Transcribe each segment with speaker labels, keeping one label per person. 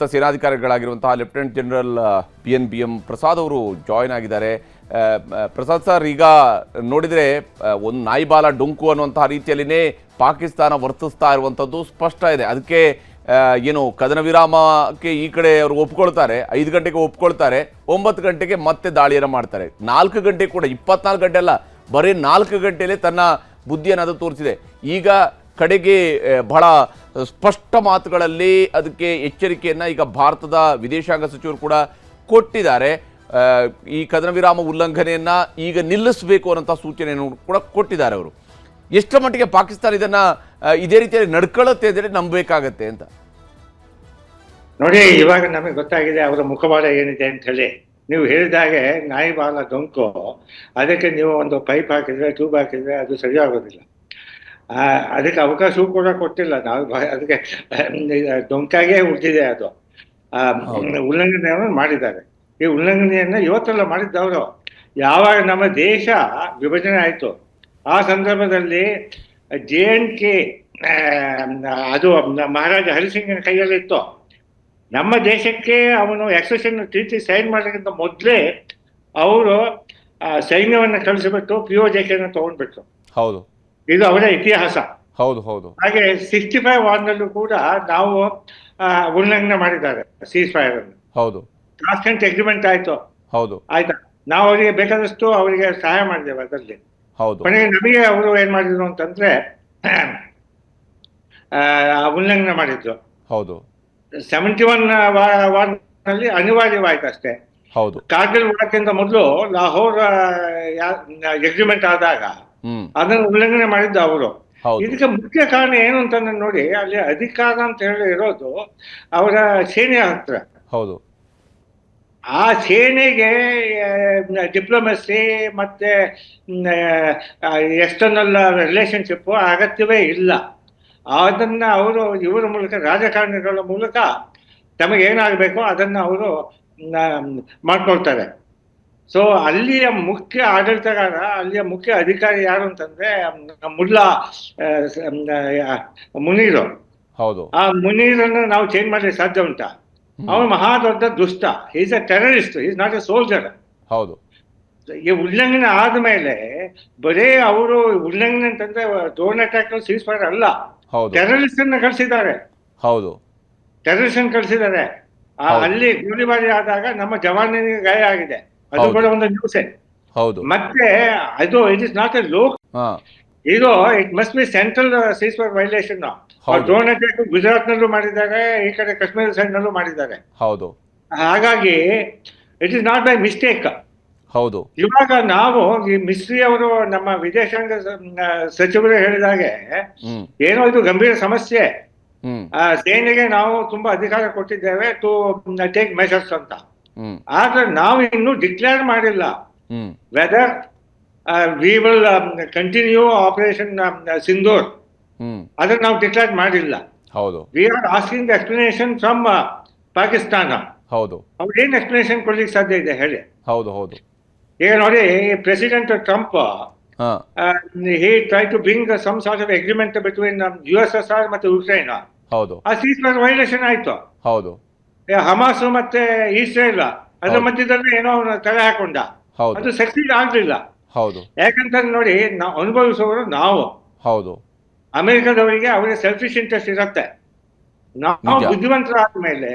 Speaker 1: ನಿವೃತ್ತ ಸೇನಾಧಿಕಾರಿಗಳಾಗಿರುವಂತಹ lieutenant general P N B M Prasad ಅವರು join ಆಗಿದ್ದಾರೆ. ಪ್ರಸಾದ್ ಸರ್, ಈಗ ನೋಡಿದರೆ ಒಂದು ನಾಯಿಬಾಲ ಡೊಂಕು ಅನ್ನುವಂತಹ ರೀತಿಯಲ್ಲಿನೇ ಪಾಕಿಸ್ತಾನ ವರ್ತಿಸ್ತಾ ಇರುವಂಥದ್ದು ಸ್ಪಷ್ಟ ಇದೆ. ಅದಕ್ಕೆ ಏನು ಕದನ ವಿರಾಮಕ್ಕೆ ಈ ಕಡೆ ಅವರು ಒಪ್ಕೊಳ್ತಾರೆ, ಐದು ಗಂಟೆಗೆ ಒಪ್ಕೊಳ್ತಾರೆ, ಒಂಬತ್ತು ಗಂಟೆಗೆ ಮತ್ತೆ ದಾಳಿಯನ್ನು ಮಾಡ್ತಾರೆ. ನಾಲ್ಕು ಗಂಟೆ ಕೂಡ, ಇಪ್ಪತ್ನಾಲ್ಕು ಗಂಟೆ ಅಲ್ಲ, ಬರೀ ನಾಲ್ಕು ಗಂಟೆಯಲ್ಲೇ ತನ್ನ ಬುದ್ಧಿಯನ್ನು ಅದು ತೋರಿಸಿದೆ. ಈಗ ಕಡೆಗೆ ಬಹಳ ಸ್ಪಷ್ಟ ಮಾತುಗಳಲ್ಲಿ ಅದಕ್ಕೆ ಎಚ್ಚರಿಕೆಯನ್ನು ಈಗ ಭಾರತದ ವಿದೇಶಾಂಗ ಸಚಿವರು ಕೂಡ ಕೊಟ್ಟಿದ್ದಾರೆ. ಈ ಕದನ ವಿರಾಮ ಉಲ್ಲಂಘನೆಯನ್ನ ಈಗ ನಿಲ್ಲಿಸಬೇಕು ಅನ್ನೋಂಥ ಸೂಚನೆಯನ್ನು ಕೂಡ ಕೊಟ್ಟಿದ್ದಾರೆ ಅವರು. ಎಷ್ಟರ ಮಟ್ಟಿಗೆ ಪಾಕಿಸ್ತಾನ ಇದನ್ನ ಇದೇ ರೀತಿಯಲ್ಲಿ ನಡ್ಕೊಳ್ಳುತ್ತೆ ಅಂದರೆ ನಂಬಬೇಕಾಗತ್ತೆ ಅಂತ.
Speaker 2: ನೋಡಿ ಇವಾಗ ನಮಗೆ ಗೊತ್ತಾಗಿದೆ ಅವರ ಮುಖವಾಡ ಏನಿದೆ ಅಂತ ಹೇಳಿ. ನೀವು ಹೇಳಿದಾಗೆ ನಾಯಿ ಬಾಲ ಡೊಂಕು ಅದಕ್ಕೆ ನೀವು ಒಂದು ಪೈಪ್ ಹಾಕಿದ್ರೆ ಟ್ಯೂಬ್ ಹಾಕಿದ್ರೆ ಅದು ಸರಿ ಆಗೋದಿಲ್ಲ ಆ, ಅದಕ್ಕೆ ಅವಕಾಶವೂ ಕೂಡ ಕೊಟ್ಟಿಲ್ಲ. ನಾವು ಅದಕ್ಕೆ ಡೊಂಕಾಗೆ ಹುಟ್ಟಿದೆ ಅದು. ಉಲ್ಲಂಘನೆಯನ್ನು ಮಾಡಿದ್ದಾರೆ. ಈ ಉಲ್ಲಂಘನೆಯನ್ನ ಇವತ್ತೆಲ್ಲ ಮಾಡಿದ್ದವರು. ಯಾವಾಗ ನಮ್ಮ ದೇಶ ವಿಭಜನೆ ಆಯಿತು ಆ ಸಂದರ್ಭದಲ್ಲಿ ಜೆ ಎನ್ ಕೆ ಅದು ಮಹಾರಾಜ ಹರಿಸಿಂಗನ ಕೈಯಲ್ಲಿತ್ತು. ನಮ್ಮ ದೇಶಕ್ಕೆ ಅವನು ಎಕ್ಸೆಷನ್ ಟ್ರೀಟಿ ಸೈನ್ ಮಾಡೋಕ್ಕಿಂತ ಮೊದಲೇ ಅವರು ಸೈನ್ಯವನ್ನು ಕಳಿಸಿಬಿಟ್ಟು ಪಿ ಒ ಜೆ ಕೆನ ತಗೊಂಡ್ಬಿಟ್ರು.
Speaker 1: ಹೌದು.
Speaker 2: ಇದು ಅವರ ಇತಿಹಾಸ.
Speaker 1: ಹೌದು ಹೌದು.
Speaker 2: ಹಾಗೆ ಸಿಕ್ಸ್ಟಿ ಫೈವ್ ವಾರ್ನಲ್ಲೂ ಕೂಡ ನಾವು ಉಲ್ಲಂಘನೆ ಮಾಡಿದ್ದಾರೆ ಸೀಸ್ ಫೈರ್ ಅನ್ನು.
Speaker 1: ಹೌದು.
Speaker 2: ಕಾನ್ಸ್ಟೆಂಟ್ ಅಗ್ರಿಮೆಂಟ್ ಆಯ್ತು.
Speaker 1: ಹೌದು.
Speaker 2: ಆಯ್ತಾ? ನಾವು ಅವರಿಗೆ ಬೇಕಾದಷ್ಟು ಅವರಿಗೆ ಸಹಾಯ ಮಾಡಿದ್ದೇವೆ ಅದರಲ್ಲಿ.
Speaker 1: ಹೌದು.
Speaker 2: ಕೊನೆಗೆ ನಮಗೆ ಅವರು ಏನ್ ಮಾಡಿದ್ರು ಅಂತಂದ್ರೆ ಉಲ್ಲಂಘನೆ ಮಾಡಿದ್ರು.
Speaker 1: ಹೌದು.
Speaker 2: ಸೆವೆಂಟಿ ಒನ್ ವಾರ್ನಲ್ಲಿ ಅನಿವಾರ್ಯವಾಯ್ತು ಅಷ್ಟೇ.
Speaker 1: ಹೌದು.
Speaker 2: ಕಾರ್ಗಿಲ್ ಮಾಡೋಕ್ಕಿಂತ ಮೊದಲು ಲಾಹೋರ್ ಎಗ್ರಿಮೆಂಟ್ ಆದಾಗ ಅದನ್ನು ಉಲ್ಲಂಘನೆ ಮಾಡಿದ್ದು ಅವರು. ಇದಕ್ಕೆ ಮುಖ್ಯ ಕಾರಣ ಏನು ಅಂತ ನೋಡಿ ಅಲ್ಲಿ ಅಧಿಕಾರ ಅಂತ ಹೇಳಿ ಇರೋದು ಅವರ ಸೇನೆ ಹತ್ರ.
Speaker 1: ಹೌದು.
Speaker 2: ಆ ಸೇನೆಗೆ ಡಿಪ್ಲೊಮಸಿ ಮತ್ತೆ ಎಕ್ಸ್ಟರ್ನಲ್ ರಿಲೇಶನ್ಶಿಪ್ ಅಗತ್ಯವೇ ಇಲ್ಲ. ಅದನ್ನ ಅವರು ಇವರ ಮೂಲಕ ರಾಜಕಾರಣಿಗಳ ಮೂಲಕ ತಮಗೇನಾಗಬೇಕು ಅದನ್ನ ಅವರು ಮಾಡ್ಕೊಳ್ತಾರೆ. ಸೊ ಅಲ್ಲಿಯ ಮುಖ್ಯ ಆಡಳಿತಗಾರ ಅಲ್ಲಿಯ ಮುಖ್ಯ ಅಧಿಕಾರಿ ಯಾರು ಅಂತಂದ್ರೆ ಮುಲ್ಲಾ ಮುನೀರು
Speaker 1: ಹೌದು.
Speaker 2: ಆ ಮುನೀರನ್ನು ನಾವು ಚೇಂಜ್ ಮಾಡಲಿಕ್ಕೆ ಸಾಧ್ಯ ಉಂಟಾ? ಅವನು ಮಹಾ ದೊಡ್ಡ ದುಷ್ಟ. Is a terrorist is not a soldier
Speaker 1: ಹೌದು.
Speaker 2: ಈ ಉಲ್ಲಂಘನೆ ಆದ್ಮೇಲೆ ಬರೇ ಅವರು ಉಲ್ಲಂಘನೆ ಅಂತಂದ್ರೆ ಡ್ರೋನ್ ಅಟ್ಯಾಕ್ ಸೀಸ್ ಫೈರ್ ಅಲ್ಲ. ಟೆರರಿಸ್ಟ್ ಅನ್ನ ಕಳಿಸಿದ್ದಾರೆ.
Speaker 1: ಹೌದು.
Speaker 2: ಟೆರರಿಸ್ಟ್ ಅನ್ನ ಕಳಿಸಿದ್ದಾರೆ. ಅಲ್ಲಿ ಗೋಲಿಬಾರಿ ಆದಾಗ ನಮ್ಮ ಜವಾನಿಗೆ ಗಾಯ ಆಗಿದೆ. ಅದು. ಕೂಡ ಒಂದು ನ್ಯೂಸೆ
Speaker 1: ಹೌದು.
Speaker 2: ಮತ್ತೆ ಅದು it is not a lock ಇದು it must be central cease fire violation. Drone attack Gujarat ನಲ್ಲೂ ಮಾಡಿದ್ದಾರೆ ಈ ಕಡೆ ಕಾಶ್ಮೀರ ಸೈಡ್ ನಲ್ಲೂ ಮಾಡಿದ್ದಾರೆ.
Speaker 1: ಹೌದು.
Speaker 2: ಹಾಗಾಗಿ it is not by mistake
Speaker 1: ಹೌದು.
Speaker 2: ಇವಾಗ ನಾವು ಈ ಮಿಸ್ರಿ ಅವರು ನಮ್ಮ ವಿದೇಶಾಂಗ ಸಚಿವರು ಹೇಳಿದಾಗೆ ಏನೋ ಇದು ಗಂಭೀರ ಸಮಸ್ಯೆ. ಆ, ಸೇನೆಗೆ ನಾವು ತುಂಬಾ ಅಧಿಕಾರ ಕೊಟ್ಟಿದ್ದೇವೆ ಟು ಟೇಕ್ ಮೆಷರ್ಸ್ ಅಂತ. ಆದ್ರೆ ನಾವು ಇನ್ನು ಡಿಕ್ಲೇರ್ ಮಾಡಿಲ್ಲ. Whether we will continue operation Sindoor
Speaker 1: ಅದ್ರ
Speaker 2: ಅದನ್ನ ನಾವು ಡಿಕ್ಲೇರ್ ಮಾಡಿಲ್ಲ.
Speaker 1: ಹೌದು.
Speaker 2: We are asking explanation from Pakistan
Speaker 1: ಹೌದು.
Speaker 2: ಅವ್ರು ಏನ್ ಎಕ್ಸ್ಪ್ಲನೇಷನ್ ಕೊಡ್ಲಿಕ್ಕೆ ಸಾಧ್ಯ ಇದೆ ಹೇಳಿ.
Speaker 1: ಹೌದು ಹೌದು.
Speaker 2: ಈಗ ನೋಡಿ president Trump
Speaker 1: hey.
Speaker 2: Try to bring some sort of agreement between U S S R ಮತ್ತೆ ಯುಕ್ರೈನ್
Speaker 1: ಹೌದು.
Speaker 2: ಆ ಸೀಸ್ ವೈಲೇಷನ್ ಆಯ್ತು.
Speaker 1: ಹೌದು.
Speaker 2: ಹಮಾಸ್ ಮತ್ತೆ ಇಸ್ರೇಲ್ ಅದ್ರ ಮಧ್ಯದಲ್ಲಿ ಏನೋ ತಲೆ ಹಾಕೊಂಡ. ಅದು ಸಕ್ಸೀಡ್ ಆಗ್ಲಿಲ್ಲ.
Speaker 1: ಹೌದು.
Speaker 2: ಯಾಕಂತಂದ್ರೆ ನೋಡಿ ನಾವು ಅನುಭವಿಸುವವರು ನಾವು.
Speaker 1: ಹೌದು.
Speaker 2: ಅಮೆರಿಕದವರಿಗೆ ಅವರಿಗೆ ಸೆಲ್ಫಿಶ್ ಇಂಟ್ರೆಸ್ಟ್ ಇರುತ್ತೆ. ನಾವು
Speaker 1: ಬುದ್ಧಿವಂತರಾದ
Speaker 2: ಮೇಲೆ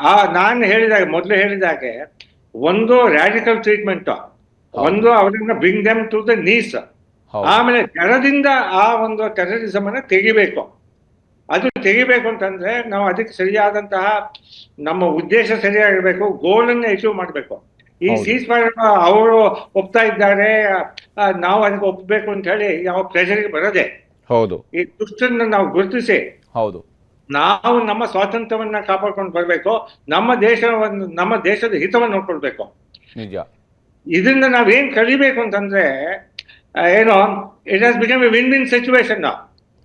Speaker 2: ಆ ನಾನು ಹೇಳಿದಾಗ ಮೊದಲು ಹೇಳಿದಾಗೆ ಒಂದು ರ್ಯಾಡಿಕಲ್ ಟ್ರೀಟ್ಮೆಂಟ್ ಒಂದು ಅವರನ್ನ bring them to the knees ಆಮೇಲೆ ಜನದಿಂದ ಆ ಒಂದು ಟೆರರಿಸಮ್ ಅನ್ನ ತೆಗಿಬೇಕು. ಅದು ತೆಗಿಬೇಕು ಅಂತಂದ್ರೆ ನಾವು ಅದಕ್ಕೆ ಸರಿಯಾದಂತಹ ನಮ್ಮ ಉದ್ದೇಶ ಸರಿಯಾಗಿರ್ಬೇಕು ಗೋಲ್ ಅನ್ನ ಅಚೀವ್ ಮಾಡಬೇಕು. ಈ. ಸೀಸ್ ಫೈರ್ ಅವರು ಒಪ್ತಾ ಇದ್ದಾರೆ ನಾವು ಅದಕ್ಕೆ ಒಪ್ಬೇಕು ಅಂತ ಹೇಳಿ ಯಾವ ಪ್ರೆಷರ್ಗೆ ಬರದೆ.
Speaker 1: ಹೌದು.
Speaker 2: ಈ ದುಷ್ಟನ್ನ ನಾವು ಗುರುತಿಸಿ.
Speaker 1: ಹೌದು.
Speaker 2: ನಾವು ನಮ್ಮ ಸ್ವಾತಂತ್ರ್ಯವನ್ನ ಕಾಪಾಡ್ಕೊಂಡು ಬರ್ಬೇಕು ನಮ್ಮ ದೇಶವನ್ನು ನಮ್ಮ ದೇಶದ ಹಿತವನ್ನು ನೋಡ್ಕೊಳ್ಬೇಕು.
Speaker 1: ನಿಜ.
Speaker 2: ಇದರಿಂದ ನಾವೇನ್ ಕಲಿಬೇಕು ಅಂತಂದ್ರೆ ಏನೋ ಏನು it has become a win win situation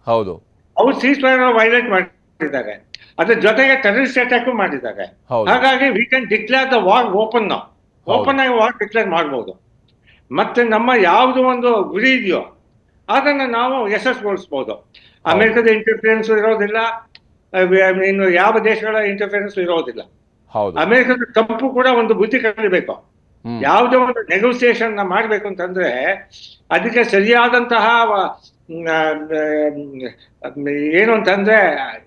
Speaker 1: ಹೌದು.
Speaker 2: ಅವ್ರು ಸೀಸ್ ಫೈರ್ ವೈಲೇಟ್ ಮಾಡಿದ್ದಾರೆ. ಅದ್ರ ಜೊತೆಗೆ ಟೆರರಿಸ್ಟ್ ಅಟ್ಯಾಕ್ ಮಾಡಿದ್ದಾರೆ. ಹಾಗಾಗಿ we can declare the war open open ಆಗಿ ವಾರ್ ಡಿಕ್ಲೇರ್ ಮಾಡಬಹುದು ಮತ್ತೆ ನಮ್ಮ ಯಾವುದು ಒಂದು ಗುರಿ ಇದೆಯೋ ಅದನ್ನ ನಾವು ಯಶಸ್ಸುಗೊಳಿಸ್ಬೋದು ಅಮೆರಿಕದ ಇಂಟರ್ಫಿಯರೆನ್ಸ್ ಇರೋದಿಲ್ಲ. ಇನ್ನು ಯಾವ ದೇಶಗಳ ಇಂಟರ್ಫಿಯರೆನ್ಸ್ ಇರೋದಿಲ್ಲ. ಅಮೆರಿಕದ ತಪ್ಪು ಕೂಡ ಒಂದು ಬುದ್ಧಿ ಕಲಿಬೇಕು. ಯಾವುದೇ ಒಂದು ನೆಗೋಸಿಯೇಷನ್ ಮಾಡ್ಬೇಕು ಅಂತಂದ್ರೆ ಅದಕ್ಕೆ ಸರಿಯಾದಂತಹ ಏನು ಅಂತಂದ್ರೆ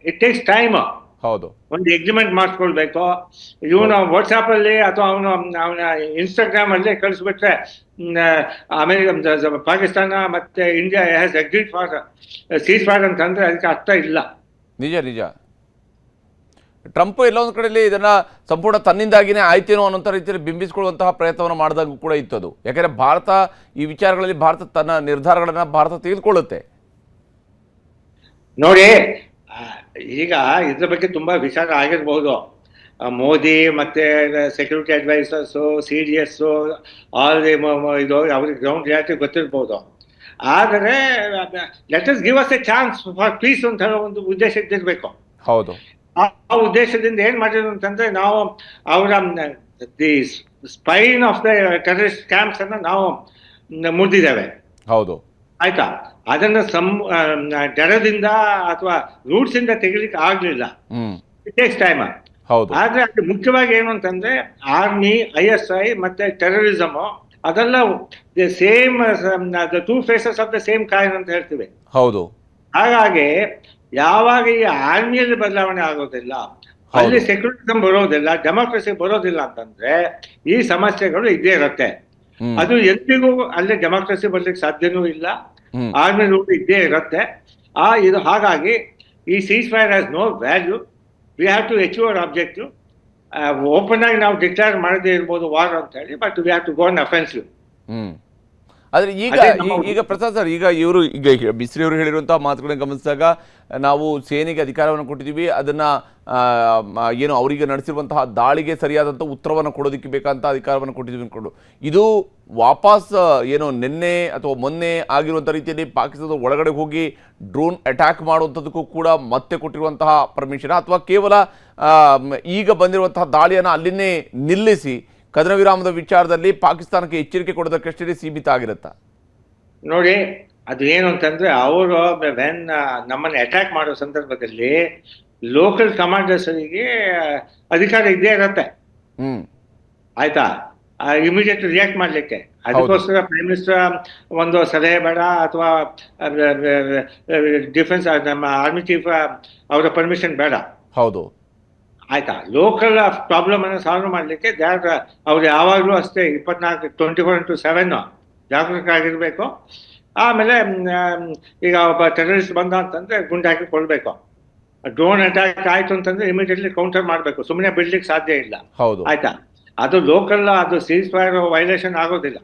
Speaker 2: ಇಟ್ ಟೇಕ್ಸ್ ಟೈಮ್
Speaker 1: ಹೌದು.
Speaker 2: ಒಂದು ಎಗ್ರಿಮೆಂಟ್ ಮಾಡಿಸ್ಕೊಳ್ಬೇಕು ಇವನು ವಾಟ್ಸಾಪ್ ಅಲ್ಲಿ ಅಥವಾ ಅವನು ಅವನ ಇನ್ಸ್ಟಾಗ್ರಾಮ್ ಅಲ್ಲಿ ಕಳಿಸ್ಬಿಟ್ರೆ ಅಮೆರಿಕ ಪಾಕಿಸ್ತಾನ ಮತ್ತೆ India has agreed for cease fire ಅಂತಂದ್ರೆ ಅದಕ್ಕೆ ಅರ್ಥ ಇಲ್ಲ.
Speaker 1: ನಿಜ ನಿಜ. ಟ್ರಂಪ್ ಎಲ್ಲೊಂದು ಕಡೆಯಲ್ಲಿ ಇದನ್ನ ಸಂಪೂರ್ಣ ತನ್ನಿಂದಾಗಿನೇ ಆಯ್ತೇನೋ ಅನ್ನೋಂಥ ರೀತಿಯಲ್ಲಿ ಬಿಂಬಿಸಿಕೊಳ್ಳುವಂತಹ ಪ್ರಯತ್ನವನ್ನು ಮಾಡಿದಾಗ ಕೂಡ ಇತ್ತು ಅದು ಯಾಕಂದ್ರೆ ಭಾರತ ಈ ವಿಚಾರಗಳಲ್ಲಿ ಭಾರತ ತನ್ನ ನಿರ್ಧಾರಗಳನ್ನು ಭಾರತ ತೆಗೆದುಕೊಳ್ಳುತ್ತೆ.
Speaker 2: ನೋಡಿ ಈಗ ಇದ್ರ ಬಗ್ಗೆ ತುಂಬಾ ವಿಚಾರ ಆಗಿರ್ಬೋದು. ಮೋದಿ ಮತ್ತೆ security advisers C D S all ಇದು ಅವ್ರಿಗೆ ಗ್ರೌಂಡ್ ರಿಯಾಲಿಟಿ ಗೊತ್ತಿರ್ಬೋದು. ಆದರೆ let us give us a chance for peace ಅಂತ ಹೇಳೋ ಒಂದು ಉದ್ದೇಶ ಇದ್ದಿರ್ಬೇಕು.
Speaker 1: ಹೌದು.
Speaker 2: ಆ ಉದ್ದೇಶದಿಂದ ಏನ್ ಮಾಡಿದ್ರು ಅಂತಂದ್ರೆ ನಾವು ಅವರ the spine of the terrorist camps ಅನ್ನ ನಾವು ಮುರಿದಿದ್ದೇವೆ.
Speaker 1: ಹೌದು.
Speaker 2: ಆಯ್ತಾ? ಅದನ್ನ ಸಂ ಜಡದಿಂದ ಅಥವಾ ರೂಟ್ಸ್ ಇಂದ ತೆಗಿಲಿಕ್ಕೆ ಆಗ್ಲಿಲ್ಲ. ಇಟ್ ಟೇಕ್ಸ್ ಟೈಮ್
Speaker 1: ಹೌದು.
Speaker 2: ಆದ್ರೆ ಅದು ಮುಖ್ಯವಾಗಿ ಏನು ಅಂತಂದ್ರೆ ಆರ್ಮಿ ಐ ಎಸ್ ಐ ಮತ್ತೆ ಟೆರರಿಸಮ್ ಅದೆಲ್ಲ same the two faces of the same coin ಅಂತ ಹೇಳ್ತೀವಿ.
Speaker 1: ಹೌದು.
Speaker 2: ಹಾಗಾಗಿ ಯಾವಾಗ ಈ ಆರ್ಮಿಯಲ್ಲಿ ಬದಲಾವಣೆ ಆಗೋದಿಲ್ಲ ಅಲ್ಲಿ ಸೆಕ್ಯುಲರಿಸಮ್ ಬರೋದಿಲ್ಲ ಡೆಮೋಕ್ರಸಿ ಬರೋದಿಲ್ಲ ಅಂತಂದ್ರೆ ಈ ಸಮಸ್ಯೆಗಳು ಇದ್ದೇ ಇರುತ್ತೆ. ಅದು ಎಂದಿಗೂ ಅಲ್ಲಿ ಡೆಮೋಕ್ರಸಿ ಬರ್ಲಿಕ್ಕೆ ಸಾಧ್ಯನೂ ಇಲ್ಲ. ಆರ್ಮಿ ರೂಲ್ ಇದ್ದೇ ಇರುತ್ತೆ. ಆ ಇದು ಹಾಗಾಗಿ ಈ cease fire has no value we have to achieve our object open ಆಗಿ ನಾವು ಡಿಕ್ಲೇರ್ ಮಾಡದೇ ಇರ್ಬೋದು ವಾರ್ ಅಂತ ಹೇಳಿ but we have to go on offensive
Speaker 1: ಆದ್ರೆ ಈಗ ಈಗ ಪ್ರಸಾದ್ ಸರ್ ಈಗ ಇವರು ಈಗ ಬಿಸ್ರಿ ಅವರು ಹೇಳಿರುವಂತಹ ಮಾತುಗಳನ್ನ ಗಮನಿಸಿದಾಗ ನಾವು ಸೇನೆಗೆ ಅಧಿಕಾರವನ್ನು ಕೊಟ್ಟಿದ್ದೀವಿ. ಅದನ್ನ ಏನು ಅವರಿಗೆ ನಡೆಸಿರುವಂತಹ ದಾಳಿಗೆ ಸರಿಯಾದಂಥ ಉತ್ತರವನ್ನು ಕೊಡೋದಕ್ಕೆ ಬೇಕಂತ ಅಧಿಕಾರವನ್ನು ಕೊಟ್ಟಿದ್ದೀವಿ ಅನ್ಕೊಂಡು. ಇದು ವಾಪಸ್ ಏನು ನಿನ್ನೆ ಅಥವಾ ಮೊನ್ನೆ ಆಗಿರುವಂಥ ರೀತಿಯಲ್ಲಿ ಪಾಕಿಸ್ತಾನದ ಒಳಗಡೆ ಹೋಗಿ ಡ್ರೋನ್ ಅಟ್ಯಾಕ್ ಮಾಡುವಂಥದ್ದಕ್ಕೂ ಕೂಡ ಮತ್ತೆ ಕೊಟ್ಟಿರುವಂತಹ ಪರ್ಮಿಷನ್. ಅಥವಾ ಕೇವಲ ಈಗ ಬಂದಿರುವಂತಹ ದಾಳಿಯನ್ನು ಅಲ್ಲಿನೇ ನಿಲ್ಲಿಸಿ ಕದನ ವಿರಾಮದ ವಿಚಾರದಲ್ಲಿ ಪಾಕಿಸ್ತಾನಕ್ಕೆ ಎಚ್ಚರಿಕೆ ಕೊಡೋದಕ್ಕಷ್ಟೇ ಸೀಮಿತ ಆಗಿರುತ್ತಾ?
Speaker 2: ನೋಡಿ ಅದು ಏನು ಅಂತಂದ್ರೆ ಅವರು ವೆನ್ ನಮ್ಮನ್ನ ಅಟ್ಯಾಕ್ ಮಾಡೋ ಸಂದರ್ಭದಲ್ಲಿ ಲೋಕಲ್ ಕಮಾಂಡರ್ಸರಿಗೆ ಅಧಿಕಾರ ಇದ್ದೇ ಇರತ್ತೆ.
Speaker 1: ಹ್ಮ್.
Speaker 2: ಆಯ್ತಾ? ಇಮಿಡಿಯೇಟ್ ರಿಯಾಕ್ಟ್ ಮಾಡ್ಲಿಕ್ಕೆ. ಅದಕ್ಕೋಸ್ಕರ ಪ್ರೈಮ್ ಮಿನಿಸ್ಟರ್ ಒಂದು ಸಲಹೆ ಬೇಡ ಅಥವಾ ಡಿಫೆನ್ಸ್ ನಮ್ಮ ಆರ್ಮಿ ಚೀಫ್ ಅವರ ಪರ್ಮಿಷನ್ ಬೇಡ.
Speaker 1: ಹೌದು.
Speaker 2: ಆಯ್ತಾ? ಲೋಕಲ್ ಪ್ರಾಬ್ಲಮ್ ಅನ್ನು ಸಾಲ್ವ್ ಮಾಡ್ಲಿಕ್ಕೆ ಜಾಗ್ರ ಅವ್ರು ಯಾವಾಗಲೂ ಅಷ್ಟೇ ಇಪ್ಪತ್ನಾಲ್ಕು ಟ್ವೆಂಟಿ ಫೋರ್ ಇಂಟು ಸೆವೆನ್ ಜಾಗರೂಕರಾಗಿರ್ಬೇಕು ಆಮೇಲೆ ಈಗ ಒಬ್ಬ ಟೆರರಿಸ್ಟ್ ಬಂದ ಅಂತಂದ್ರೆ ಗುಂಡು ಹಾಕಿ ಕೊಡಬೇಕು. ಡ್ರೋನ್ ಅಟ್ಯಾಕ್ ಆಯ್ತು ಅಂತಂದ್ರೆ ಇಮಿಡಿಯೇಟ್ಲಿ ಕೌಂಟರ್ ಮಾಡಬೇಕು. ಸುಮ್ಮನೆ ಬಿಡ್ಲಿಕ್ಕೆ ಸಾಧ್ಯ ಇಲ್ಲ.
Speaker 1: ಹೌದು.
Speaker 2: ಆಯ್ತಾ? ಅದು ಲೋಕಲ್ ಅದು ಸೀಸ್ ಫೈರ್ ವೈಲೇಷನ್ ಆಗೋದಿಲ್ಲ.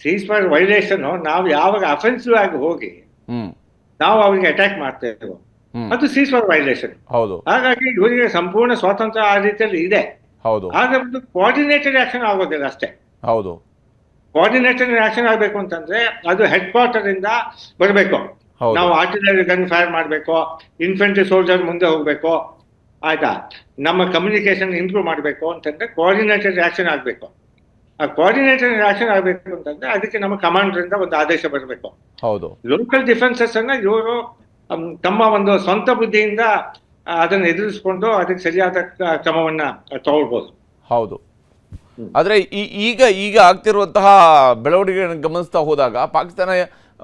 Speaker 2: ಸೀಸ್ ಫೈರ್ ವೈಲೇಷನ್ ನಾವು ಯಾವಾಗ ಅಫೆನ್ಸಿವ್ ಆಗಿ ಹೋಗಿ ನಾವು ಅವ್ರಿಗೆ ಅಟ್ಯಾಕ್ ಮಾಡ್ತಾ ಇದ್ದೇವೆ ಅದು ಸೀಸ್ ಫೈರ್ ವೈಲೇಷನ್
Speaker 1: ಹೌದು.
Speaker 2: ಹಾಗಾಗಿ ಇವರಿಗೆ ಸಂಪೂರ್ಣ ಸ್ವಾತಂತ್ರ್ಯ ಆ ರೀತಿಯಲ್ಲಿ ಇದೆ.
Speaker 1: ಹೌದು.
Speaker 2: ಆದ್ರೆ ಒಂದು ಕೋಆರ್ಡಿನೇಟೆಡ್ ಆಕ್ಷನ್ ಆಗೋದಿಲ್ಲ ಅಷ್ಟೇ.
Speaker 1: ಹೌದು.
Speaker 2: ಕೋಆರ್ಡಿನೇಟೆಡ್ ಆಕ್ಷನ್ ಆಗಬೇಕು ಅಂತಂದ್ರೆ ಅದು ಹೆಡ್ ಕ್ವಾರ್ಟರ್ ಇಂದ ಬರಬೇಕು. ನಾವು ಆರ್ಟಿಲರಿ ಗನ್ ಫೈರ್ ಮಾಡಬೇಕು ಇನ್ಫೆಂಟ್ರಿ ಸೋಲ್ಜರ್ ಮುಂದೆ ಹೋಗ್ಬೇಕು ಆಯ್ತಾ? ನಮ್ಮ ಕಮ್ಯುನಿಕೇಶನ್ ಇಂಪ್ರೂವ್ ಮಾಡಬೇಕು ಅಂತಂದ್ರೆ ಕೋಆರ್ಡಿನೇಟೆಡ್ ಆಕ್ಷನ್ ಆಗಬೇಕು. ಆ ಕೋಆರ್ಡಿನೇಟೆಡ್ ಆಕ್ಷನ್ ಆಗಬೇಕು ಅಂತಂದ್ರೆ ಅದಕ್ಕೆ ನಮ್ಮ ಕಮಾಂಡರ್ ಇಂದ ಒಂದು ಆದೇಶ ಬರಬೇಕು.
Speaker 1: ಹೌದು.
Speaker 2: ಲೋಕಲ್ ಡಿಫೆನ್ಸಸ್ ಅನ್ನ ಇವರು ತಮ್ಮ ಒಂದು ಸ್ವಂತ ಬುದ್ಧಿಯಿಂದ ಅದನ್ನು ಎದುರಿಸ್ಕೊಂಡು ಅದಕ್ಕೆ ಸರಿಯಾದ ಕ್ರಮವನ್ನ ತಗೊಳ್ಬೋದು.
Speaker 1: ಹೌದು. ಆದರೆ ಈ ಈಗ ಈಗ ಆಗ್ತಿರುವಂತಹ ಬೆಳವಣಿಗೆಗಳನ್ನು ಗಮನಿಸ್ತಾ ಹೋದಾಗ ಪಾಕಿಸ್ತಾನ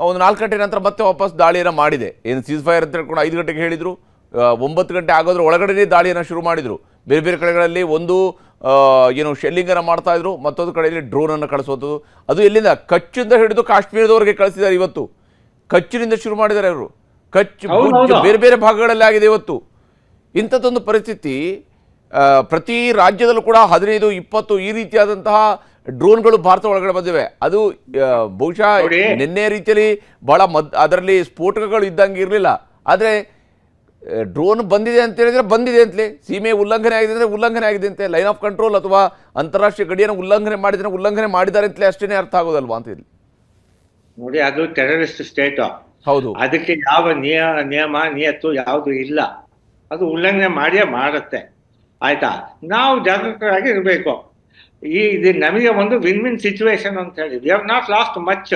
Speaker 1: ಒಂದು ನಾಲ್ಕು ಗಂಟೆ ನಂತರ ಮತ್ತೆ ವಾಪಸ್ ದಾಳಿಯನ್ನು ಮಾಡಿದೆ. ಏನು ಸೀಸ್ ಫೈರ್ ಅಂತ ಹೇಳ್ಕೊಂಡು ಐದು ಗಂಟೆಗೆ ಹೇಳಿದರು. ಒಂಬತ್ತು ಗಂಟೆ ಆಗೋದ್ರ ಒಳಗಡೆ ದಾಳಿಯನ್ನು ಶುರು ಮಾಡಿದರು. ಬೇರೆ ಬೇರೆ ಕಡೆಗಳಲ್ಲಿ ಒಂದು ಏನು ಏನು ಶೆಲ್ಲಿಂಗನ್ನು ಮಾಡ್ತಾ ಇದ್ರು. ಮತ್ತೊಂದು ಕಡೆಯಲ್ಲಿ ಡ್ರೋನನ್ನು ಕಳಿಸುವಂಥದ್ದು. ಅದು ಎಲ್ಲಿಂದ? ಕಚ್ಚಿಂದ ಹಿಡಿದು ಕಾಶ್ಮೀರದವರೆಗೆ ಕಳಿಸಿದ್ದಾರೆ ಇವತ್ತು. ಕಚ್ಚಿನಿಂದ ಶುರು ಮಾಡಿದ್ದಾರೆ ಅವರು ಕಚ್
Speaker 2: ಹೌದು,
Speaker 1: ಬೇರೆ ಬೇರೆ ಭಾಗಗಳಲ್ಲಿ ಆಗಿದೆ ಇವತ್ತು. ಇಂಥದ್ದೊಂದು ಪರಿಸ್ಥಿತಿ ಪ್ರತಿ ರಾಜ್ಯದಲ್ಲೂ ಕೂಡ ಹದಿನೈದು ಇಪ್ಪತ್ತು ಈ ರೀತಿಯಾದಂತಹ ಡ್ರೋನ್ಗಳು ಭಾರತ ಒಳಗಡೆ ಬಂದಿವೆ. ಅದು ಬಹುಶಃ. ನಿನ್ನೆ ರೀತಿಯಲ್ಲಿ ಬಹಳ ಮದ್ ಅದರಲ್ಲಿ ಸ್ಫೋಟಕಗಳು ಇದ್ದಂಗೆ ಇರಲಿಲ್ಲ. ಆದರೆ ಡ್ರೋನ್ ಬಂದಿದೆ ಅಂತ ಹೇಳಿದ್ರೆ ಬಂದಿದೆ ಅಂತಲೇ. ಸೀಮೆ ಉಲ್ಲಂಘನೆ ಆಗಿದೆ ಅಂದರೆ ಉಲ್ಲಂಘನೆ ಆಗಿದೆ ಅಂತೆ. ಲೈನ್ ಆಫ್ ಕಂಟ್ರೋಲ್ ಅಥವಾ ಅಂತಾರಾಷ್ಟ್ರೀಯ ಗಡಿಯನ್ನು ಉಲ್ಲಂಘನೆ ಮಾಡಿದ್ರೆ ಉಲ್ಲಂಘನೆ ಮಾಡಿದ್ದಾರೆ ಅಂತಲೇ ಅಷ್ಟೇ ಅರ್ಥ ಆಗೋದಲ್ವಾ ಅಂತ ಇಲ್ಲಿ
Speaker 2: ನೋಡಿ ಅದು ಟೆರರಿಸ್ಟ್ ಸ್ಟೇಟ್
Speaker 1: ಹೌದು.
Speaker 2: ಅದಕ್ಕೆ ಯಾವ ನಿಯ ನಿಯಮ ನಿಯತ್ತು ಯಾವುದು ಇಲ್ಲ. ಅದು ಉಲ್ಲಂಘನೆ ಮಾಡಿಯೇ ಮಾಡುತ್ತೆ. ಆಯ್ತಾ? ನಾವು ಜಾಗೃತರಾಗಿ ಇರಬೇಕು. ಈ ಇದು ನಮಗೆ ಒಂದು ವಿನ್ ವಿನ್ ಸಿಚುವೇಶನ್ ಅಂತ ಹೇಳಿ. We have not lost much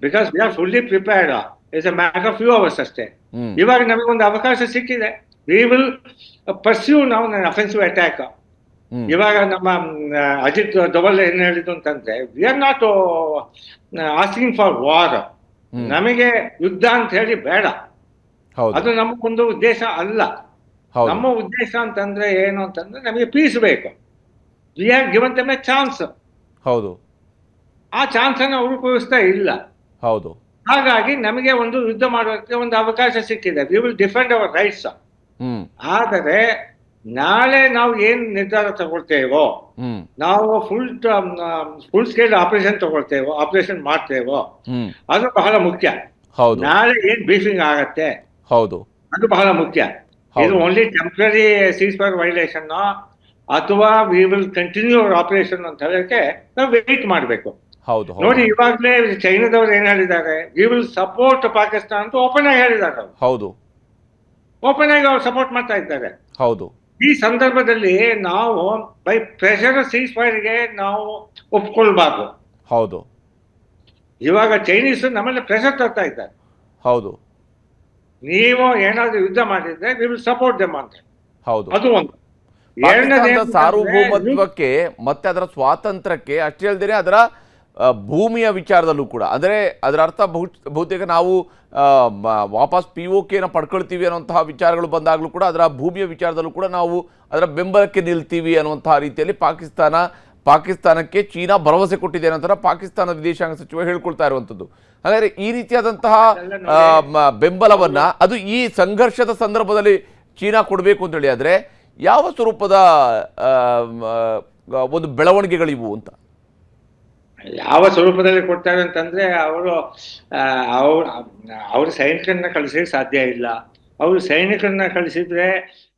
Speaker 2: because we are fully prepared it's a matter of few hours ಅಷ್ಟೇ. ಇವಾಗ ನಮಗೆ ನಮಗೊಂದು ಅವಕಾಶ ಸಿಕ್ಕಿದೆ. ವಿ ವಿಲ್ ಪರ್ಸ್ಯೂ ನಾವು ಅಫೆನ್ಸಿವ್ ಅಟ್ಯಾಕ್ ಇವಾಗ ನಮ್ಮ ಅಜಿತ್ ಡಬಲ್ ಏನ್ ಹೇಳಿದ್ದು ಅಂತಂದ್ರೆ we are not asking for war. ನಮಗೆ ಯುದ್ಧ ಅಂತ ಹೇಳಿ ಬೇಡ. ಅದು ನಮ್ಮ ಒಂದು ಉದ್ದೇಶ ಅಲ್ಲ. ನಮ್ಮ ಉದ್ದೇಶ ಅಂತಂದ್ರೆ ಏನು ಅಂತಂದ್ರೆ ನಮಗೆ ಪೀಸ್ ಬೇಕು. We given them a chance
Speaker 1: ಹೌದು.
Speaker 2: ಆ ಚಾನ್ಸ್ ಅನ್ನು ಅವರು ಉಪಯೋಗಿಸ್ತಾ ಇಲ್ಲ.
Speaker 1: ಹೌದು.
Speaker 2: ಹಾಗಾಗಿ ನಮಗೆ ಒಂದು ಯುದ್ಧ ಮಾಡೋದಕ್ಕೆ ಒಂದು ಅವಕಾಶ ಸಿಕ್ಕಿದೆ. We will defend our rights ಆದರೆ ನಾಳೆ ನಾವು ಏನ್ ನಿರ್ಧಾರ ತಗೊಳ್ತೇವೋ ನಾವು ಫುಲ್ ಫುಲ್ ಸ್ಕೇಲ್ ಆಪರೇಷನ್ ತಗೊಳ್ತೇವೋ ಆಪರೇಷನ್ ಮಾಡ್ತೇವೋ ಅದು ಬಹಳ ಮುಖ್ಯ.
Speaker 1: ಹೌದು.
Speaker 2: ನಾಳೆ ಏನ್ ಬ್ರೀಫಿಂಗ್ ಆಗತ್ತೆ?
Speaker 1: ಹೌದು.
Speaker 2: ಅದು ಬಹಳ ಮುಖ್ಯ. ಇದು only temporary cease fire violation ಅಥವಾ we will continue our operation ಅಂತ ಹೇಳಕ್ಕೆ ನಾವು ವೇಟ್ ಮಾಡಬೇಕು.
Speaker 1: ಹೌದು
Speaker 2: ನೋಡಿ ಇವಾಗಲೇ ಚೈನಾದವ್ರು ಏನ್ ಹೇಳಿದ್ದಾರೆ? ವಿ ವಿಲ್ ಸಪೋರ್ಟ್ ಪಾಕಿಸ್ತಾನ ಅಂತ ಓಪನ್ ಆಗಿ ಹೇಳಿದ್ದಾರೆ
Speaker 1: ಹೌದು.
Speaker 2: ಓಪನ್ ಆಗಿ ಅವ್ರು ಸಪೋರ್ಟ್ ಮಾಡ್ತಾ ಇದ್ದಾರೆ.
Speaker 1: ಹೌದು.
Speaker 2: ಈ ಸಂದರ್ಭದಲ್ಲಿ ನಾವು ಬೈ ಪ್ರೆಷರ್ ಸೀಸ್ ಫೈರ್ಗೆ ನಾವು ಒಪ್ಕೊಳ್ಬಾರ್ದು.
Speaker 1: ಹೌದು.
Speaker 2: ಇವಾಗ ಚೈನೀಸ್ ನಮ್ಮಲ್ಲಿ ಪ್ರೆಷರ್ ತರ್ತಾ ಇದ್ದಾರೆ.
Speaker 1: ಹೌದು.
Speaker 2: ನೀವು ಏನಾದ್ರೂ ಯುದ್ಧ ಮಾಡಿದ್ರೆ ವಿ ವಿಲ್ ಸಪೋರ್ಟ್ ದೆಮ್ ಅಂತ.
Speaker 1: ಹೌದು.
Speaker 2: ಅದು ಒಂದು.
Speaker 1: ಸಾರ್ವಭೌಮತ್ವಕ್ಕೆ ಮತ್ತೆ ಅದರ ಸ್ವಾತಂತ್ರ್ಯಕ್ಕೆ ಅಷ್ಟೇ ಅದರ ಭೂಮಿಯ ವಿಚಾರದಲ್ಲೂ ಕೂಡ. ಅಂದರೆ ಅದರ ಅರ್ಥ ಬಹು- ಬಹುತೇಕ ನಾವು ವಾಪಸ್ ಪಿ ಓ ಕೆನ ಪಡ್ಕೊಳ್ತೀವಿ ಅನ್ನುವಂತಹ ವಿಚಾರಗಳು ಬಂದಾಗಲೂ ಕೂಡ ಅದರ ಭೂಮಿಯ ವಿಚಾರದಲ್ಲೂ ಕೂಡ ನಾವು ಅದರ ಬೆಂಬಲಕ್ಕೆ ನಿಲ್ತೀವಿ ಅನ್ನುವಂತಹ ರೀತಿಯಲ್ಲಿ ಪಾಕಿಸ್ತಾನ, ಪಾಕಿಸ್ತಾನಕ್ಕೆ ಚೀನಾ ಭರವಸೆ ಕೊಟ್ಟಿದೆ ನಂತರ ಪಾಕಿಸ್ತಾನ ವಿದೇಶಾಂಗ ಸಚಿವ ಹೇಳ್ಕೊಳ್ತಾ ಇರುವಂಥದ್ದು. ಹಾಗಾದ್ರೆ ಈ ರೀತಿಯಾದಂತಹ ಬೆಂಬಲವನ್ನು ಅದು ಈ ಸಂಘರ್ಷದ ಸಂದರ್ಭದಲ್ಲಿ ಚೀನಾ ಕೊಡಬೇಕು ಅಂತೇಳಿ ಆದರೆ ಯಾವ ಸ್ವರೂಪದ ಒಂದು ಬೆಳವಣಿಗೆಗಳಿವು ಅಂತ?
Speaker 2: ಯಾವ ಸ್ವರೂಪದಲ್ಲಿ ಕೊಡ್ತಾರೆ ಅಂತಂದ್ರೆ ಅವರು ಅವ್ರ ಅವ್ರ ಸೈನಿಕರನ್ನ ಕಳಿಸಲಿಕ್ಕೆ ಸಾಧ್ಯ ಇಲ್ಲ. ಅವರು ಸೈನಿಕರನ್ನ ಕಳಿಸಿದ್ರೆ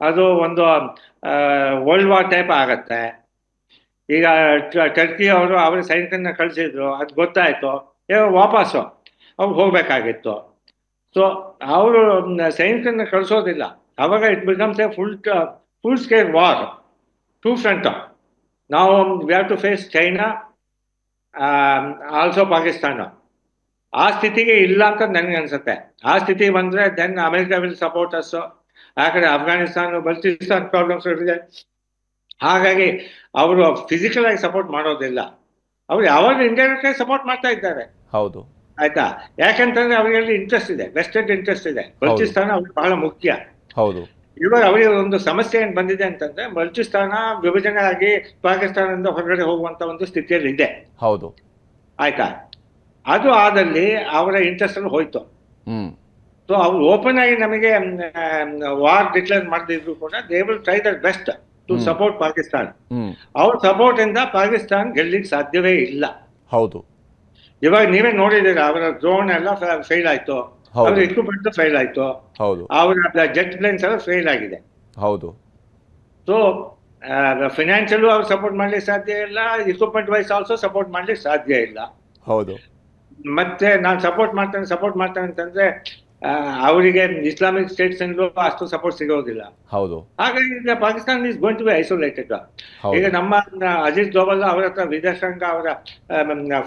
Speaker 2: ಅದು ಒಂದು ವರ್ಲ್ಡ್ ವಾರ್ ಟೈಪ್ ಆಗತ್ತೆ. ಈಗ ಟರ್ಕಿ ಅವರು ಅವರ ಸೈನಿಕರನ್ನ ಕಳಿಸಿದ್ರು, ಅದು ಗೊತ್ತಾಯ್ತು ವಾಪಸ್ಸು, ಅವ್ರು ಹೋಗ್ಬೇಕಾಗಿತ್ತು. ಸೊ ಅವರು ಸೈನಿಕರನ್ನ ಕಳಿಸೋದಿಲ್ಲ. ಅವಾಗ it becomes a full full scale war two front ನಾವು we have to face China also Pakistan ಆ ಸ್ಥಿತಿಗೆ ಇಲ್ಲ ಅಂತ ನನಗೆ ಅನ್ಸುತ್ತೆ. ಆ ಸ್ಥಿತಿ ಬಂದ್ರೆ then America will support us ಆ ಕಡೆ ಅಫ್ಘಾನಿಸ್ತಾನ ಬಲ್ಚಿಸ್ತಾನ್ ಪ್ರಾಬ್ಲಮ್ಸ್ ಇದೆ ಹಾಗಾಗಿ ಅವರು ಫಿಸಿಕಲ್ ಆಗಿ ಸಪೋರ್ಟ್ ಮಾಡೋದಿಲ್ಲ. ಅವ್ರು ಯಾವಾಗ ಇಂಡೈರೆಕ್ಟ್ ಆಗಿ ಸಪೋರ್ಟ್ ಮಾಡ್ತಾ ಇದ್ದಾರೆ.
Speaker 1: ಹೌದು.
Speaker 2: ಆಯ್ತಾ? ಯಾಕಂತಂದ್ರೆ ಅವರಿಗೆ ಇಂಟ್ರೆಸ್ಟ್ ಇದೆ ವೆಸ್ಟರ್ನ್ ಇಂಟ್ರೆಸ್ಟ್ ಇದೆ. ಬಲ್ಚಿಸ್ತಾನ ಅವ್ರಿಗೆ ಬಹಳ ಮುಖ್ಯ.
Speaker 1: ಹೌದು.
Speaker 2: ಇವಾಗ ಅವರಿಗೆ ಒಂದು ಸಮಸ್ಯೆ ಏನ್ ಬಂದಿದೆ ಅಂತಂದ್ರೆ ಬಲ್ಚಿಸ್ತಾನ ವಿಭಜನೆ ಆಗಿ ಪಾಕಿಸ್ತಾನದಿಂದ ಹೊರಗಡೆ ಹೋಗುವಂತ ಒಂದು ಸ್ಥಿತಿಯಲ್ಲಿ ಇದೆ.
Speaker 1: ಹೌದು.
Speaker 2: ಆಯ್ತಾ? ಅದು ಆದಲ್ಲಿ ಅವರ ಇಂಟ್ರೆಸ್ಟ್ ಅಲ್ಲಿ ಹೋಯ್ತು. ಸೊ ಅವ್ರು ಓಪನ್ ಆಗಿ ನಮಗೆ ವಾರ್ ಡಿಕ್ಲೇರ್ ಮಾಡದಿದ್ರು ಕೂಡ they will try their best to support Pakistan. ಅವ್ರ ಸಪೋರ್ಟ್ ಇಂದ ಪಾಕಿಸ್ತಾನ್ ಗೆಲ್ಲಿಕ್ ಸಾಧ್ಯವೇ ಇಲ್ಲ.
Speaker 1: ಹೌದು.
Speaker 2: ಇವಾಗ ನೀವೇ ನೋಡಿದ್ದೀರಾ ಅವರ ಡ್ರೋನ್ ಎಲ್ಲ ಫೇಲ್ ಆಯ್ತು. ಅವ್ರ ಇಕ್ವಿಪ್ಮೆಂಟ್ ಫೇಲ್ ಆಯ್ತು.
Speaker 1: ಹೌದು.
Speaker 2: ಅವರ ಜೆಟ್ ಪ್ಲೇನ್ಸ್ ಎಲ್ಲ ಫೇಲ್ ಆಗಿದೆ.
Speaker 1: ಹೌದು.
Speaker 2: ಸೊ ಫಿನಾನ್ಷಿಯಲ್ ಅವ್ರು ಸಪೋರ್ಟ್ ಮಾಡ್ಲಿಕ್ಕೆ ಸಾಧ್ಯ ಇಲ್ಲ. ಇಕ್ವಿಪ್ಮೆಂಟ್ ವೈಸ್ ಆಲ್ಸೋ ಸಪೋರ್ಟ್ ಮಾಡ್ಲಿಕ್ಕೆ ಸಾಧ್ಯ ಇಲ್ಲ.
Speaker 1: ಹೌದು.
Speaker 2: ಮತ್ತೆ ನಾನು ಸಪೋರ್ಟ್ ಮಾಡ್ತೇನೆ ಸಪೋರ್ಟ್ ಮಾಡ್ತೇನೆ ಅಂತಂದ್ರೆ ಅವರಿಗೆ ಇಸ್ಲಾಮಿಕ್ ಸ್ಟೇಟ್ಸ್ ಇಂದಲೂ ಅಷ್ಟು ಸಪೋರ್ಟ್ ಸಿಗೋದಿಲ್ಲ.
Speaker 1: ಹೌದು.
Speaker 2: ಹಾಗಾಗಿ ಈಗ Pakistan is going to be isolated ಈಗ ನಮ್ಮ ಅಜಿತ್ ದೋವಲ್ ಅವರ ಹತ್ರ ವಿದೇಶಾಂಗ ಅವರ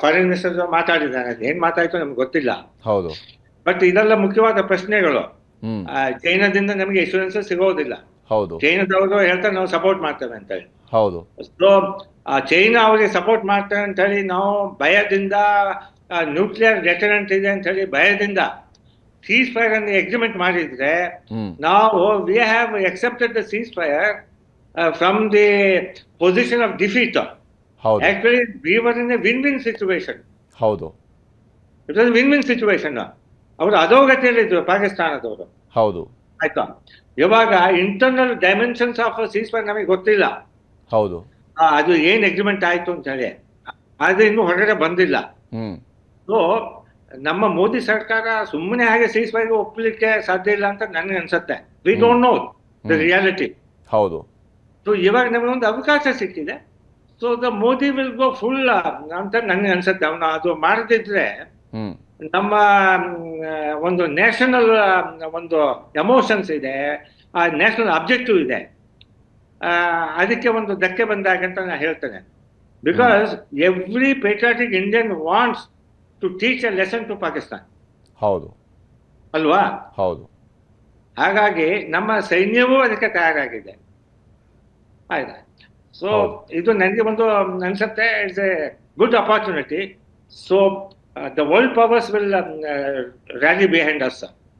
Speaker 2: ಫಾರಿನ್ ಮಿನಿಸ್ಟರ್ ಮಾತಾಡಿದ್ದಾರೆ. ಏನ್ ಮಾತಾಯ್ತು ನಮ್ಗೆ ಗೊತ್ತಿಲ್ಲ.
Speaker 1: ಹೌದು.
Speaker 2: ಬಟ್ ಇದೆಲ್ಲ ಮುಖ್ಯವಾದ ಪ್ರಶ್ನೆಗಳು. ಚೈನಾದಿಂದ ನಮಗೆ ಇನ್ಶೂರೆನ್ಸ್ ಸಿಗೋದಿಲ್ಲ.
Speaker 1: ಹೌದು.
Speaker 2: ಚೈನಾದವರು ಹೇಳ್ತಾರೆ ನಾವು ಸಪೋರ್ಟ್ ಮಾಡ್ತೇವೆ ಅಂತ ಹೇಳಿ.
Speaker 1: ಹೌದು.
Speaker 2: ಸೊ ಚೈನಾ ಅವರಿಗೆ ಸಪೋರ್ಟ್ ಮಾಡ್ತಾರೆ ಅಂತ ಹೇಳಿ ನಾವು ಭಯದಿಂದ ನ್ಯೂಕ್ಲಿಯರ್ ಡೆಟರೆಂಟ್ ಇದೆ ಅಂತ ಹೇಳಿ ಭಯದಿಂದ ಸೀಸ್ ಫೈರ್ ಅನ್ನು ಎಗ್ರಿಮೆಂಟ್ ಮಾಡಿದ್ರೆ ನಾವು we have accepted the cease fire from the position of defeat actually we were in a win win situation
Speaker 1: ಹೌದು.
Speaker 2: It was win win situation ಅವರು ಅಧೋಗತಿಯಲ್ಲಿದ್ರು ಪಾಕಿಸ್ತಾನದವರು.
Speaker 1: ಹೌದು.
Speaker 2: ಆಯ್ತಾ? ಇವಾಗ internal dimensions of cease fire ನಮಗೆ ಗೊತ್ತಿಲ್ಲ.
Speaker 1: ಹೌದು.
Speaker 2: ಅದು ಏನ್ ಅಗ್ರಿಮೆಂಟ್ ಆಯ್ತು ಅಂತ ಹೇಳಿ. ಆದ್ರೆ ಇನ್ನು ಹೊರಗಡೆ ಬಂದಿಲ್ಲ. ಸೊ ನಮ್ಮ ಮೋದಿ ಸರ್ಕಾರ ಸುಮ್ಮನೆ ಹಾಗೆ ಸೀಸ್ ಫೈರ್ ಒಪ್ಪಲಿಕ್ಕೆ ಸಾಧ್ಯ ಇಲ್ಲ ಅಂತ ನನಗೆ ಅನ್ಸುತ್ತೆ. We don't know the. Reality
Speaker 1: ಹೌದು.
Speaker 2: ಸೊ ಇವಾಗ ಒಂದು ಅವಕಾಶ ಸಿಕ್ಕಿದೆ. So the Modi will go full ಅಂತ ನನಗೆ ಅನ್ಸುತ್ತೆ. ಅವನು ಅದು ಮಾಡದಿದ್ರೆ ನಮ್ಮ ಒಂದು ನ್ಯಾಷನಲ್ ಒಂದು ಎಮೋಷನ್ಸ್ ಇದೆ ಆ ನ್ಯಾಷನಲ್ ಅಬ್ಜೆಕ್ಟಿವ್ ಇದೆ. ಅದಕ್ಕೆ ಒಂದು ಧಕ್ಕೆ ಬಂದಾಗ ಅಂತ ನಾನು ಹೇಳ್ತೇನೆ. Because every patriotic Indian wants to teach a lesson to Pakistan
Speaker 1: ಹೌದು.
Speaker 2: ಅಲ್ವಾ?
Speaker 1: ಹೌದು.
Speaker 2: ಹಾಗಾಗಿ ನಮ್ಮ ಸೈನ್ಯವೂ ಅದಕ್ಕೆ ತಯಾರಾಗಿದೆ. ಆಯ್ತಾ? ಸೊ ಇದು ನನಗೆ ಒಂದು ಅನ್ಸುತ್ತೆ it's a good opportunity so Uh, the world powers will um, uh, rally behind us. Sir.